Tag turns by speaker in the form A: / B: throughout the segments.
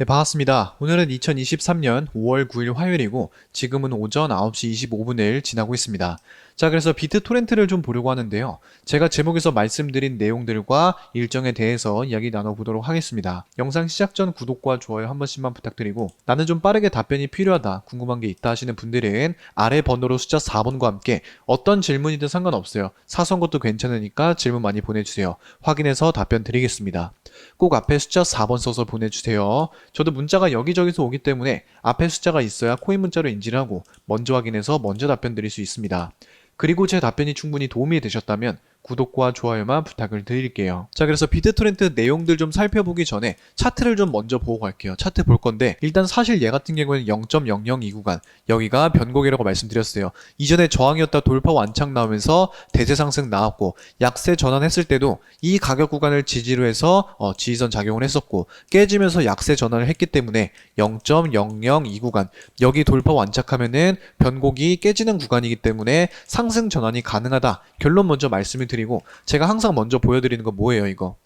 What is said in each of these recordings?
A: 네, 반갑습니다. 오늘은 2023년 5월 9일 화요일이고 지금은 오전 9시 25분을 지나고 있습니다. 자, 그래서 비트 토렌트를 좀 보려고 하는데요. 제가 제목에서 말씀드린 내용들과 일정에 대해서 이야기 나눠보도록 하겠습니다. 영상 시작 전 구독과 좋아요 한 번씩만 부탁드리고 나는 좀 빠르게 답변이 필요하다, 궁금한 게 있다 하시는 분들은 아래 번호로 숫자 4번과 함께 어떤 질문이든 상관없어요. 사소한 것도 괜찮으니까 질문 많이 보내주세요. 확인해서 답변 드리겠습니다. 꼭 앞에 숫자 4번 써서 보내주세요. 저도 문자가 여기저기서 오기 때문에 앞에 숫자가 있어야 코인 문자로 인지를 하고 먼저 확인해서 먼저 답변 드릴 수 있습니다. 그리고 제 답변이 충분히 도움이 되셨다면 구독과 좋아요만 부탁을 드릴게요. 자, 그래서 비트토렌트 내용들 좀 살펴보기 전에 차트를 좀 먼저 보고 갈게요. 차트 볼 건데 일단 사실 얘 같은 경우에는 0.002 구간 여기가 변곡이라고 말씀드렸어요. 이전에 저항이었다 돌파 완창 나오면서 대세 상승 나왔고 약세 전환했을 때도 이 가격 구간을 지지로 해서 어, 지지선 작용을 했었고 깨지면서 약세 전환을 했기 때문에 0.002 구간 여기 돌파 완착하면은 변곡이 깨지는 구간이기 때문에 상승 전환이 가능하다. 결론 먼저 말씀을 드리고 제가 항상 먼저 보여드리는 거 뭐예요 이거?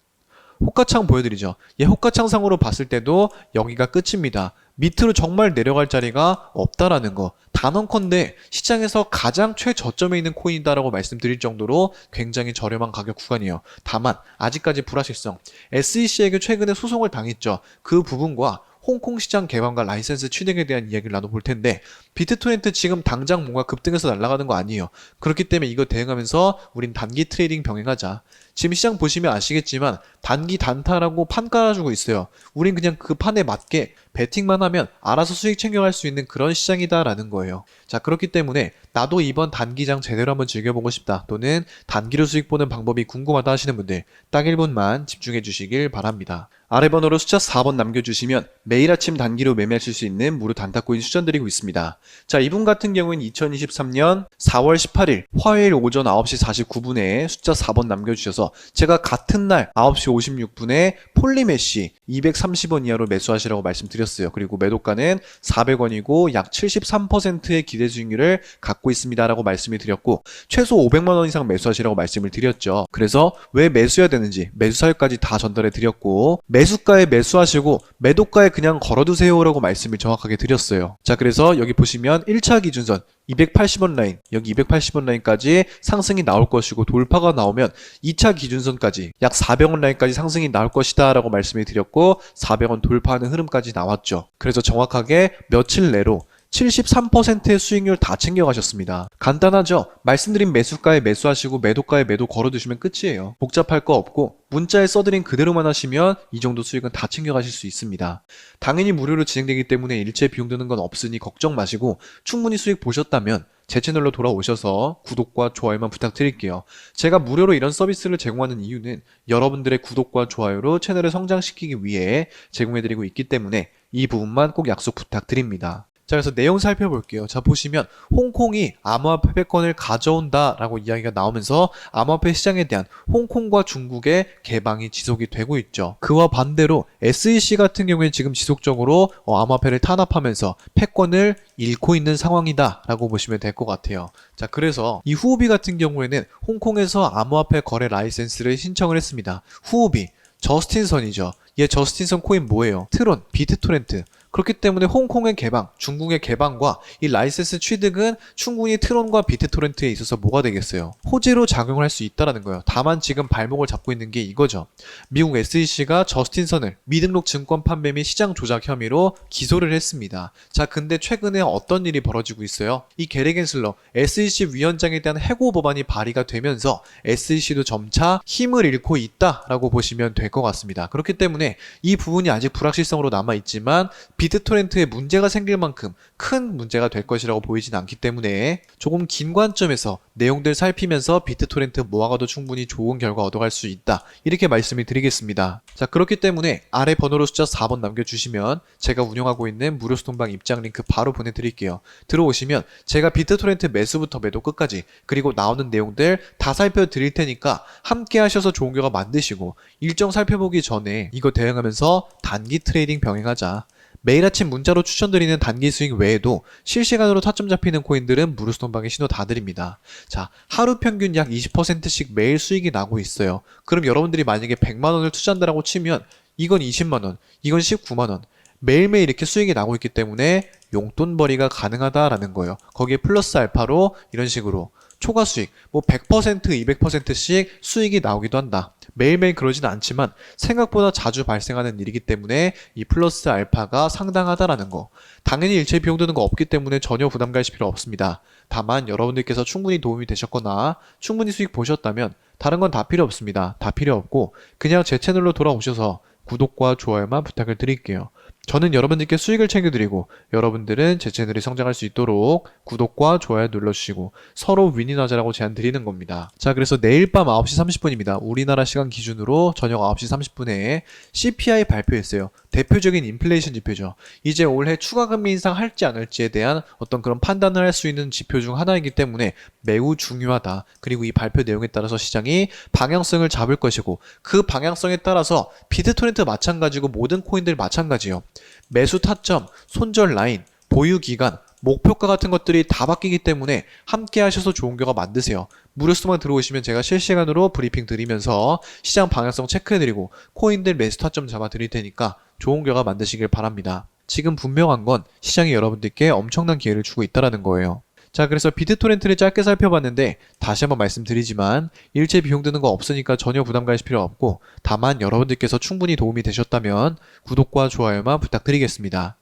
A: 호가창 보여드리죠. 얘 호가창상으로 봤을 때도 여기가 끝입니다. 밑으로 정말 내려갈 자리가 없다라는 거. 단언컨대 시장에서 가장 최저점에 있는 코인이다라고 말씀드릴 정도로 굉장히 저렴한 가격 구간이에요. 다만 아직까지 불확실성. SEC에게 최근에 소송을 당했죠. 그 부분과 홍콩 시장 개방과 라이센스 취득에 대한 이야기를 나눠볼 텐데 비트토렌트 지금 당장 뭔가 급등해서 날아가는 거 아니에요. 그렇기 때문에 이거 대응하면서 우린 단기 트레이딩 병행하자. 지금 시장 보시면 아시겠지만 단기 단타라고 판 깔아주고 있어요. 우린 그냥 그 판에 맞게 베팅만 하면 알아서 수익 챙겨갈 수 있는 그런 시장이다라는 거예요. 자, 그렇기 때문에 나도 이번 단기장 제대로 한번 즐겨보고 싶다 또는 단기로 수익 보는 방법이 궁금하다 하시는 분들 딱 1분만 집중해 주시길 바랍니다. 아래 번호로 숫자 4번 남겨주시면 매일 아침 단기로 매매하실 수 있는 무료 단타코인 추천드리고 있습니다. 자, 이분 같은 경우는 2023년 4월 18일 화요일 오전 9시 49분에 숫자 4번 남겨주셔서 제가 같은 날 9시 56분에 폴리메시 230원 이하로 매수하시라고 말씀드렸어요. 그리고 매도가는 400원이고 약 73%의 기대 수익률을 갖고 있습니다라고 말씀을 드렸고 최소 500만 원 이상 매수하시라고 말씀을 드렸죠. 그래서 왜 매수해야 되는지 매수 사유까지 다 전달해 드렸고 매수가에 매수하시고 매도가에 그냥 걸어두세요라고 말씀을 정확하게 드렸어요. 자, 그래서 여기 보시 면 1차 기준선 280원 라인, 여기 280원 라인까지 상승이 나올 것이고 돌파가 나오면 2차 기준선까지 약 400원 라인까지 상승이 나올 것이다 라고 말씀을 드렸고 400원 돌파하는 흐름까지 나왔죠. 그래서 정확하게 며칠 내로 73%의 수익률 다 챙겨가셨습니다. 간단하죠? 말씀드린 매수가에 매수하시고 매도가에 매도 걸어두시면 끝이에요. 복잡할 거 없고 문자에 써드린 그대로만 하시면 이 정도 수익은 다 챙겨가실 수 있습니다. 당연히 무료로 진행되기 때문에 일체 비용 드는 건 없으니 걱정 마시고 충분히 수익 보셨다면 제 채널로 돌아오셔서 구독과 좋아요만 부탁드릴게요. 제가 무료로 이런 서비스를 제공하는 이유는 여러분들의 구독과 좋아요로 채널을 성장시키기 위해 제공해드리고 있기 때문에 이 부분만 꼭 약속 부탁드립니다. 자, 그래서 내용 살펴볼게요. 자, 보시면 홍콩이 암호화폐 패권을 가져온다라고 이야기가 나오면서 암호화폐 시장에 대한 홍콩과 중국의 개방이 지속이 되고 있죠. 그와 반대로 SEC 같은 경우에 지금 지속적으로 어, 암호화폐를 탄압하면서 패권을 잃고 있는 상황이다라고 보시면 될 것 같아요. 자, 그래서 이 후오비 같은 경우에는 홍콩에서 암호화폐 거래 라이센스를 신청을 했습니다. 후오비 저스틴선이죠. 얘 저스틴선 코인 뭐예요? 트론, 비트토렌트. 그렇기 때문에 홍콩의 개방, 중국의 개방과 이 라이센스 취득은 충분히 트론과 비트토렌트에 있어서 뭐가 되겠어요? 호재로 작용할 수 있다라는 거예요. 다만 지금 발목을 잡고 있는 게 이거죠. 미국 SEC가 저스틴선을 미등록 증권 판매 및 시장 조작 혐의로 기소를 했습니다. 자, 근데 최근에 어떤 일이 벌어지고 있어요? 이 게리 겐슬러 SEC 위원장에 대한 해고 법안이 발의가 되면서 SEC도 점차 힘을 잃고 있다라고 보시면 될 것 같습니다. 그렇기 때문에 이 부분이 아직 불확실성으로 남아 있지만 비 트토렌트에 문제가 생길 만큼 큰 문제가 될 것이라고 보이진 않기 때문에 조금 긴 관점에서 내용들 살피면서 비트토렌트 모아가도 충분히 좋은 결과 얻어갈 수 있다. 이렇게 말씀을 드리겠습니다. 자, 그렇기 때문에 아래 번호로 숫자 4번 남겨주시면 제가 운영하고 있는 무료 소통방 입장 링크 바로 보내드릴게요. 들어오시면 제가 비트토렌트 매수부터 매도 끝까지 그리고 나오는 내용들 다 살펴드릴 테니까 함께 하셔서 좋은 결과 만드시고 일정 살펴보기 전에 이거 대응하면서 단기 트레이딩 병행하자. 매일 아침 문자로 추천드리는 단기 수익 외에도 실시간으로 타점 잡히는 코인들은 무료스톤방에 신호 다 드립니다. 자, 하루 평균 약 20%씩 매일 수익이 나고 있어요. 그럼 여러분들이 만약에 100만원을 투자한다라고 치면 이건 20만원, 이건 19만원. 매일매일 이렇게 수익이 나고 있기 때문에 용돈벌이가 가능하다라는 거예요. 거기에 플러스 알파로 이런 식으로 초과 수익, 뭐 100%, 200%씩 수익이 나오기도 한다. 매일매일 그러진 않지만 생각보다 자주 발생하는 일이기 때문에 이 플러스 알파가 상당하다라는 거. 당연히 일체 비용 드는 거 없기 때문에 전혀 부담 가실 필요 없습니다. 다만 여러분들께서 충분히 도움이 되셨거나 충분히 수익 보셨다면 다른 건 다 필요 없습니다. 다 필요 없고 그냥 제 채널로 돌아오셔서 구독과 좋아요만 부탁을 드릴게요. 저는 여러분들께 수익을 챙겨드리고 여러분들은 제 채널이 성장할 수 있도록 구독과 좋아요 눌러주시고 서로 윈윈하자라고 제안 드리는 겁니다. 자, 그래서 내일 밤 9시 30분입니다. 우리나라 시간 기준으로 저녁 9시 30분에 CPI 발표했어요. 대표적인 인플레이션 지표죠. 이제 올해 추가 금리 인상할지 안 할지에 대한 어떤 그런 판단을 할 수 있는 지표 중 하나이기 때문에 매우 중요하다. 그리고 이 발표 내용에 따라서 시장이 방향성을 잡을 것이고 그 방향성에 따라서 비트토렌트 마찬가지고 모든 코인들 마찬가지요. 매수 타점, 손절 라인, 보유 기간, 목표가 같은 것들이 다 바뀌기 때문에 함께 하셔서 좋은 결과 만드세요. 무료수만 들어오시면 제가 실시간으로 브리핑 드리면서 시장 방향성 체크해드리고 코인들 매수 타점 잡아 드릴 테니까 좋은 결과 만드시길 바랍니다. 지금 분명한 건 시장이 여러분들께 엄청난 기회를 주고 있다라는 거예요. 자, 그래서 비트토렌트를 짧게 살펴봤는데 다시 한번 말씀드리지만 일체 비용 드는 거 없으니까 전혀 부담 가실 필요 없고 다만 여러분들께서 충분히 도움이 되셨다면 구독과 좋아요만 부탁드리겠습니다.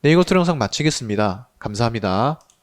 A: 네, 이것으로 영상 마치겠습니다. 감사합니다.